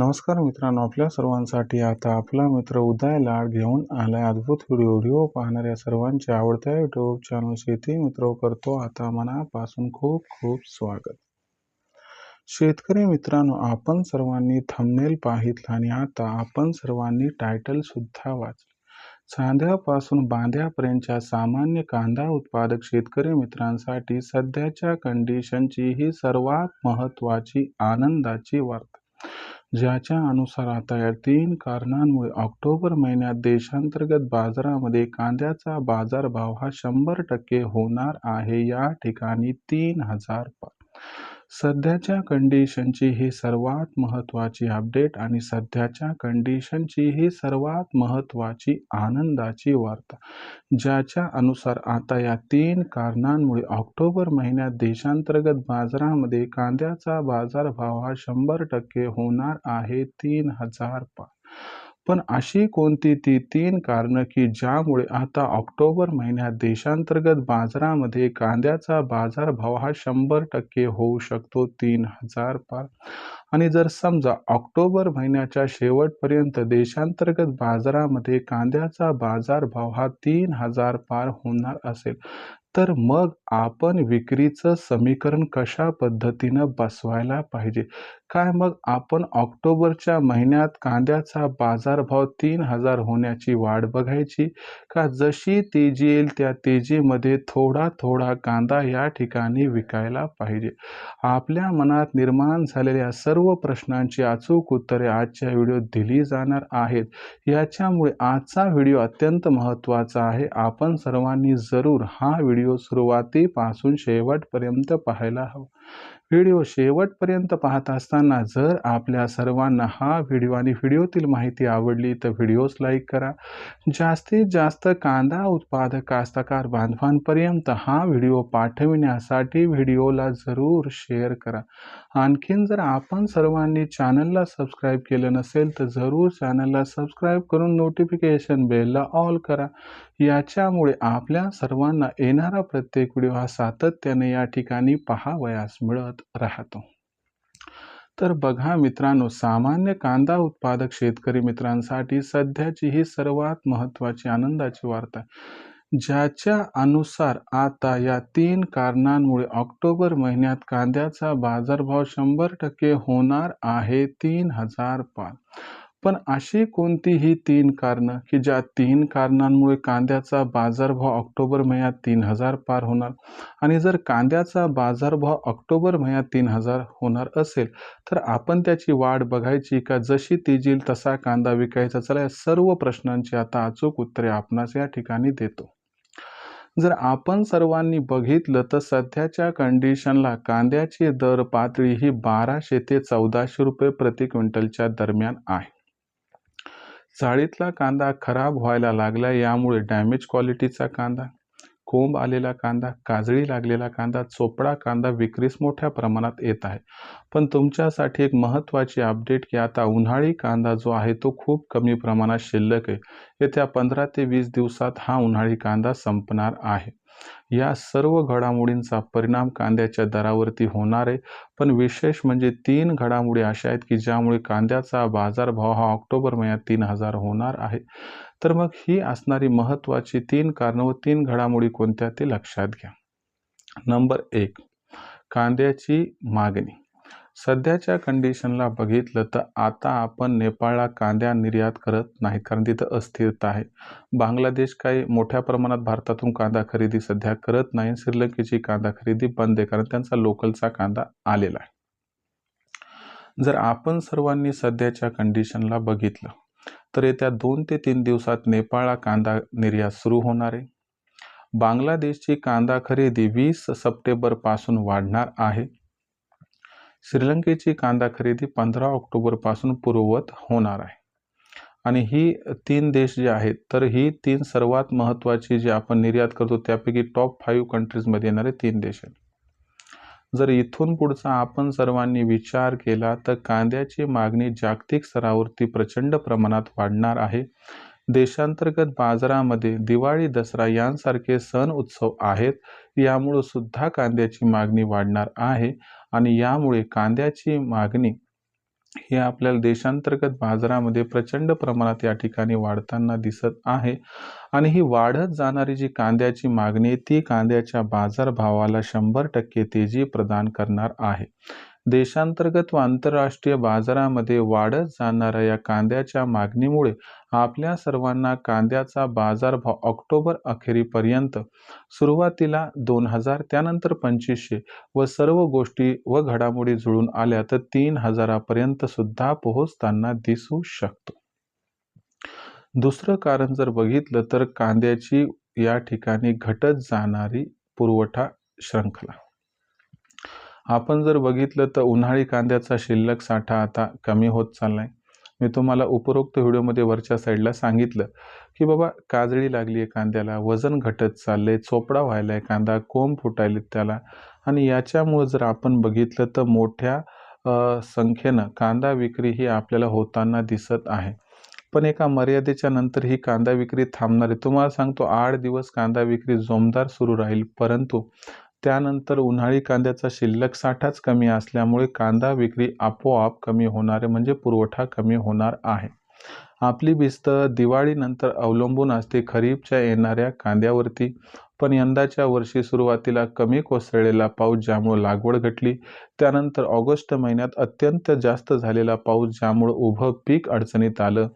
नमस्कार मित्रांनो आपल्या सर्वांसाठी आता आपला मित्र उदय लाड घेऊन आलाय अद्भुत व्हिडिओ व्हिडिओ पाहणाऱ्या सर्वांच्या आवडत्या युट्यूब चॅनल शेती मित्र करतो. आता मनापासून खूप खूप स्वागत. शेतकरी मित्रांनो आपण सर्वांनी थंबनेल पाहितला आणि आता आपण सर्वांनी टायटल सुद्धा वाचलं. चांद्यापासून बांध्यापर्यंतच्या सामान्य कांदा उत्पादक शेतकरी मित्रांसाठी सध्याच्या कंडिशनची ही सर्वात महत्त्वाची आनंदाची वार्ता. ज्याच्या अनुसार आता या तीन कारणांमुळे ऑक्टोबर महिन्यात देशांतर्गत बाजारामध्ये कांद्याचा बाजारभाव हा शंभर टक्के होणार आहे. या ठिकाणी तीन हजार सध्याच्या कंडिशनची ही सर्वात महत्त्वाची अपडेट आणि सध्याच्या कंडिशनची ही सर्वात महत्त्वाची आनंदाची वार्ता. ज्याच्या अनुसार आता या तीन कारणांमुळे ऑक्टोबर महिन्यात देशांतर्गत बाजारामध्ये कांद्याचा बाजारभाव हा शंभर टक्के होणार आहे तीन हजार पाच पण अशी कोणती ती तीन कारणं की ज्यामुळे आता ऑक्टोबर महिन्यात देशांतर्गत बाजारामध्ये कांद्याचा बाजारभाव हा शंभर टक्के होऊ शकतो तीन हजार पार. आणि जर समजा ऑक्टोबर महिन्याच्या शेवटपर्यंत देशांतर्गत बाजारामध्ये कांद्याचा बाजारभाव हा तीन हजार पार होणार असेल तर मग आपण विक्रीचं समीकरण कशा पद्धतीनं बसवायला पाहिजे? काय मग आपण ऑक्टोबरच्या महिन्यात कांद्याचा बाजारभाव तीन हजार होण्याची वाट बघायची? का जशी तेजी येईल त्या तेजीमध्ये थोडा थोडा कांदा या ठिकाणी विकायला पाहिजे? आपल्या मनात निर्माण झालेल्या सर्व प्रश्नांची अचूक उत्तरे आजच्या व्हिडिओत दिली जाणार आहेत. याच्यामुळे आजचा व्हिडिओ अत्यंत महत्त्वाचा आहे. आपण सर्वांनी जरूर हा व्हिडिओ सुरुवातीपासून शेवटपर्यंत पाहायला हवा. व्हिडिओ शेवटपर्यंत पाहत असताना जर आपल्या सर्वांना हा व्हिडिओ आणि व्हिडिओतील माहिती आवडली तर व्हिडिओज लाईक करा. जास्तीत जास्त कांदा उत्पादक कास्तकार बांधवांपर्यंत हा व्हिडिओ पाठविण्यासाठी व्हिडिओला जरूर शेअर करा. आणखीन जर आपण सर्वांनी चॅनलला सबस्क्राईब केलं नसेल तर जरूर चॅनलला सबस्क्राईब करून नोटिफिकेशन बेलला ऑल करा. याच्यामुळे आपल्या सर्वांना येणारा प्रत्येक व्हिडिओ हा सातत्याने या ठिकाणी पहावयास मिळत राहतो. तर बघा मित्रांनो सामान्य कांदा उत्पादक शेतकरी मित्रांसाठी सध्याची ही सर्वात महत्त्वाची आनंदाची वार्ता ज्याच्या अनुसार आता या तीन कारणांमुळे ऑक्टोबर महिन्यात कांद्याचा बाजारभाव शंभर टक्के होणार आहे तीन हजार पाच पण अशी कोणतीही तीन कारणं की ज्या तीन कारणांमुळे कांद्याचा बाजारभाव ऑक्टोबर महिन्यात तीन हजार पार होणार आणि जर कांद्याचा बाजारभाव ऑक्टोबर महिन्यात तीन हजार होणार असेल तर आपण त्याची वाढ बघायची का? जशी तेजील तसा कांदा विकायचा. चला या सर्व प्रश्नांची आता अचूक उत्तरे आपणास या ठिकाणी देतो. जर आपण सर्वांनी बघितलं तर सध्याच्या कंडिशनला कांद्याची दर पातळी ही बाराशे ते चौदाशे रुपये प्रति क्विंटलच्या दरम्यान आहे. चाळीतला कांदा खराब व्हायला लागला यामुळे डॅमेज क्वालिटीचा कांदा कोंब आलेला कांदा काजळी लागलेला कांदा चोपडा कांदा विक्रीस मोठ्या प्रमाणात येत आहे. पण तुमच्यासाठी एक महत्त्वाची अपडेट की आता उन्हाळी कांदा जो आहे तो खूप कमी प्रमाणात शिल्लक आहे. येत्या पंधरा ते वीस दिवसात हा उन्हाळी कांदा संपणार आहे. या सर्व घडामोडींचा परिणाम कांद्याच्या दरावरती होणार आहे. पण विशेष म्हणजे तीन घडामोडी अशा आहेत की ज्यामुळे कांद्याचा बाजारभाव हा ऑक्टोबर महिन्यात तीन हजार होणार आहे. तर मग ही असणारी महत्त्वाची तीन कारणं व तीन घडामोडी कोणत्या ते लक्षात घ्या. नंबर एक कांद्याची मागणी. सध्याच्या कंडिशनला बघितलं तर आता आपण नेपाळला कांद्या निर्यात करत नाही कारण तिथं अस्थिरता आहे. बांगलादेश काही मोठ्या प्रमाणात भारतातून कांदा खरेदी सध्या करत नाही श्रीलंकेची कांदा खरेदी बंद आहे कारण त्यांचा लोकलचा कांदा आलेला आहे. जर आपण सर्वांनी सध्याच्या कंडिशनला बघितलं तर येत्या दोन ते तीन दिवसात नेपाळला कांदा निर्यात सुरू होणार आहे. बांगलादेशची कांदा खरेदी वीस सप्टेंबरपासून वाढणार आहे. श्रीलंकेची कांदा खरेदी पंधरा ऑक्टोबरपासून पूर्ववत होणार आहे. आणि ही तीन देश जे आहेत तर ही तीन सर्वात महत्त्वाची जी आपण निर्यात करतो त्यापैकी टॉप फाईव्ह कंट्रीजमध्ये येणारे तीन देश आहेत. जर इथून पुढचा आपण सर्वांनी विचार केला तर कांद्याची मागणी जागतिक स्तरावरती प्रचंड प्रमाणात वाढणार आहे. देशांतर्गत बाजारामध्ये दिवाळी दसरा यांसारखे सण उत्सव आहेत. यामुळं सुद्धा कांद्याची मागणी वाढणार आहे आणि यामुळे कांद्याची मागणी हे आपल्याला देशांतर्गत बाजारामध्ये प्रचंड प्रमाणात या ठिकाणी वाढताना दिसत आहे. आणि ही वाढत जाणारी जी कांद्याची मागणी आहे ती कांद्याच्या बाजारभावाला शंभर टक्के तेजी प्रदान करणार आहे. देशांतर्गत व आंतरराष्ट्रीय बाजारामध्ये वाढत जाणाऱ्या या कांद्याच्या मागणीमुळे आपल्या सर्वांना कांद्याचा बाजारभाव ऑक्टोबर अखेरीपर्यंत सुरुवातीला दोन हजार त्यानंतर पंचवीसशे व सर्व गोष्टी व घडामोडी जुळून आल्या तर तीन हजारापर्यंत सुद्धा पोहोचताना दिसू शकतो. दुसरं कारण जर बघितलं तर कांद्याची या ठिकाणी घटत जाणारी पुरवठा श्रृंखला. आपण जर बघितलं तर उन्हाळी कांद्याचा शिल्लक साठा आता कमी होत चाललाय. मी तुम्हाला उपरोक्त व्हिडिओमध्ये वरच्या साईडला सांगितलं की बाबा काजळी लागली आहे कांद्याला वजन घटत चाललंय चोपडा व्हायला आहे कांदा कोंब फुटायलेत त्याला. आणि याच्यामुळं जर आपण बघितलं तर मोठ्या संख्येनं कांदा विक्री ही आपल्याला होताना दिसत आहे. पण एका मर्यादेच्या नंतर ही कांदा विक्री थांबणार आहे. तुम्हाला सांगतो आठ दिवस कांदा विक्री जोमदार सुरू राहील परंतु त्यानंतर उन्हाळी कांद्याचा शिल्लक साठाच कमी असल्यामुळे कांदा विक्री आपोआप कमी होणार म्हणजे पुरवठा कमी होणार आहे. आपली भिस्त दिवाळीनंतर अवलंबून असते खरीपच्या येणाऱ्या कांद्यावरती. पण यंदाच्या वर्षी सुरुवातीला कमी कोसळलेला पाऊस ज्यामुळे लागवड घटली त्यानंतर ऑगस्ट महिन्यात अत्यंत जास्त झालेला पाऊस ज्यामुळे उभं पीक अडचणीत आलं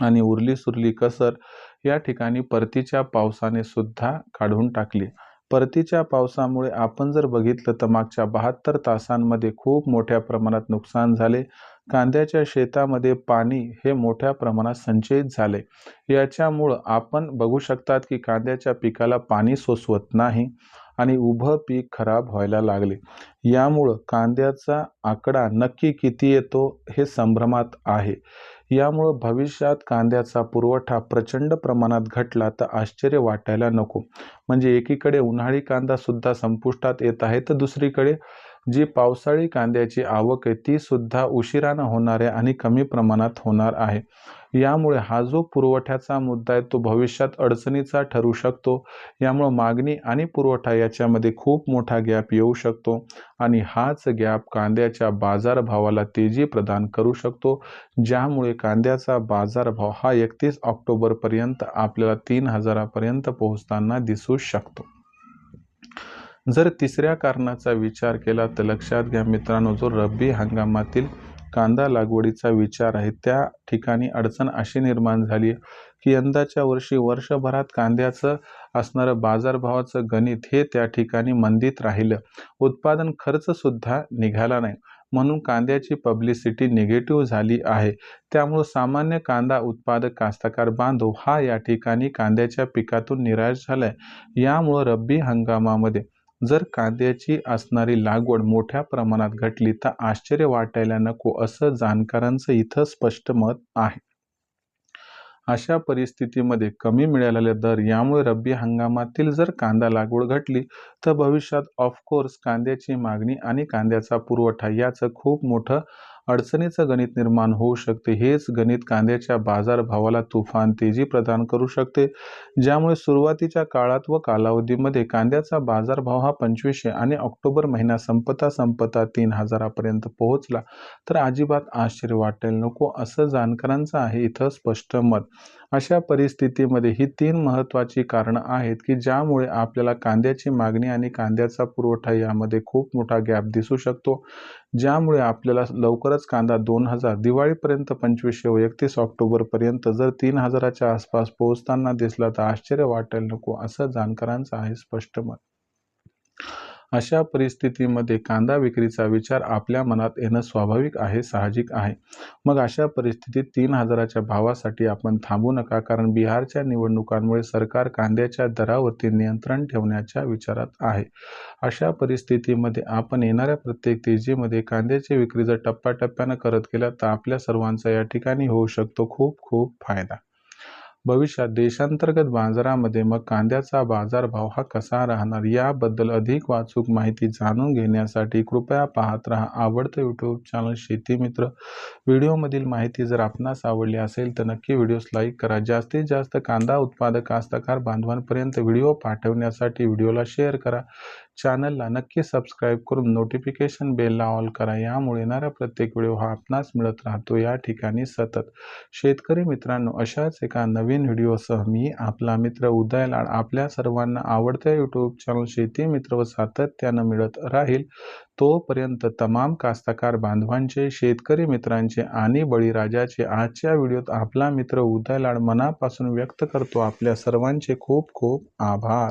आणि उरली सुरली कसर या ठिकाणी परतीच्या पावसाने सुद्धा काढून टाकली. परतीच्या पावसामुळे आपण जर बघितलं तर मागच्या बहात्तर तासांमध्ये खूप मोठ्या प्रमाणात नुकसान झाले. कांद्याच्या शेतामध्ये पाणी हे मोठ्या प्रमाणात संचयित झाले. याच्यामुळं आपण बघू शकतात की कांद्याच्या पिकाला पाणी सोसवत नाही. आणि उभं पीक खराब व्हायला लागले. यामुळं कांद्याचा आकडा नक्की किती येतो हे संभ्रमात आहे. यामुळं भविष्यात कांद्याचा पुरवठा प्रचंड प्रमाणात घटला तर आश्चर्य वाटायला नको. म्हणजे एकीकडे उन्हाळी कांदासुद्धा संपुष्टात येत आहे तर दुसरीकडे जी पावसाळी कांद्याची आवक आहे ती सुद्धा उशिरानं होणार आहे आणि कमी प्रमाणात होणार आहे. यामुळे हा जो पुरवठ्याचा मुद्दा आहे तो भविष्यात अडचणीचा ठरू शकतो. यामुळं मागणी आणि पुरवठा याच्यामध्ये खूप मोठा गॅप येऊ शकतो आणि हाच गॅप कांद्याच्या बाजारभावाला तेजी प्रदान करू शकतो ज्यामुळे कांद्याचा बाजारभाव हा एकतीस ऑक्टोबरपर्यंत आपल्याला तीन हजारापर्यंत पोहोचताना दिसू शकतो. जर तिसऱ्या कारणाचा विचार केला तर लक्षात घ्या मित्रांनो जो रब्बी हंगामातील कांदा लागवडीचा विचार आहे. त्या ठिकाणी अडचण अशी निर्माण झाली की यंदाच्या वर्षी वर्षभरात कांद्याचं असणारं बाजारभावाचं गणित हे त्या ठिकाणी मंदित राहिलं. उत्पादन खर्चसुद्धा निघाला नाही. म्हणून कांद्याची पब्लिसिटी निगेटिव्ह झाली आहे. त्यामुळं सामान्य कांदा उत्पादक कास्तकार बांधव हा या ठिकाणी कांद्याच्या पिकातून निराश झालाय. यामुळं रब्बी हंगामामध्ये जर कांद्याची असणारी लागवड मोठ्या प्रमाणात घटली तर आश्चर्य वाटायला नको असं जाणकारांचं इथं स्पष्ट मत आहे. अशा परिस्थितीमध्ये कमी मिळालेले दर यामुळे रब्बी हंगामातील जर कांदा लागवड घटली तर भविष्यात ऑफकोर्स कांद्याची मागणी आणि कांद्याचा पुरवठा याचं खूप मोठं अडचणीचं गणित निर्माण होऊ शकते. हेच गणित कांद्याच्या बाजारभावाला तुफान तेजी प्रदान करू शकते. ज्यामुळे सुरुवातीच्या काळात व कालावधीमध्ये कांद्याचा बाजारभाव हा पंचवीसशे आणि ऑक्टोबर महिना संपता संपता तीन हजारापर्यंत पोहोचला. तर अजिबात आश्चर्य वाटेल नको असं जाणकारांचं आहे इथं स्पष्ट मत. अशा परिस्थितीमध्ये ही तीन महत्त्वाची कारणं आहेत की ज्यामुळे आपल्याला कांद्याची मागणी आणि कांद्याचा पुरवठा यामध्ये खूप मोठा गॅप दिसू शकतो ज्यामुळे आपल्याला लवकरच कांदा दोन हजार दिवाळीपर्यंत पंचवीसशे व एकतीस ऑक्टोबरपर्यंत जर तीन हजाराच्या आसपास पोहोचताना दिसला तर आश्चर्य वाटेल नको असं जाणकारांचं आहे स्पष्ट मत. अशा परिस्थितीमध्ये कांदा विक्रीचा विचार आपल्या मनात येणं स्वाभाविक आहे साहजिक आहे. मग अशा परिस्थितीत तीन हजाराच्या भावासाठी आपण थांबू नका कारण बिहारच्या निवडणुकांमुळे सरकार कांद्याच्या दरावरती नियंत्रण ठेवण्याच्या विचारात आहे. अशा परिस्थितीमध्ये आपण येणाऱ्या प्रत्येक तेजीमध्ये कांद्याची विक्री जर टप्प्याटप्प्यानं करत गेला तर आपल्या सर्वांचा या ठिकाणी होऊ शकतो खूप खूप फायदा. भविष्यात देशांतर्गत बाजारामध्ये मग कांद्याचा बाजारभाव हा कसा राहणार याबद्दल अधिक वाचूक माहिती जाणून घेण्यासाठी कृपया पाहत राहा आवडतं यूट्यूब चॅनल शेती मित्र. व्हिडिओमधील माहिती जर आपणास आवडली असेल तर नक्की व्हिडिओस लाईक करा. जास्तीत जास्त कांदा उत्पादक कास्तकार बांधवांपर्यंत व्हिडिओ पाठवण्यासाठी व्हिडिओला शेअर करा. चॅनलला नक्की सबस्क्राईब करून नोटिफिकेशन बेलला ऑल करा. यामुळे येणारा प्रत्येक व्हिडिओ हा आपणास मिळत राहतो. या ठिकाणी सतत शेतकरी मित्रांनो अशाच एका नवीन व्हिडिओसह मी आपला मित्र उदय लाड आपल्या सर्वांना आवडत्या यूट्यूब चॅनल शेती मित्र व सातत्यानं मिळत राहील. तोपर्यंत तमाम कास्तकार बांधवांचे शेतकरी मित्रांचे आणि बळीराजाचे आजच्या व्हिडिओत आपला मित्र उदय लाड मनापासून व्यक्त करतो. आपल्या सर्वांचे खूप खूप आभार.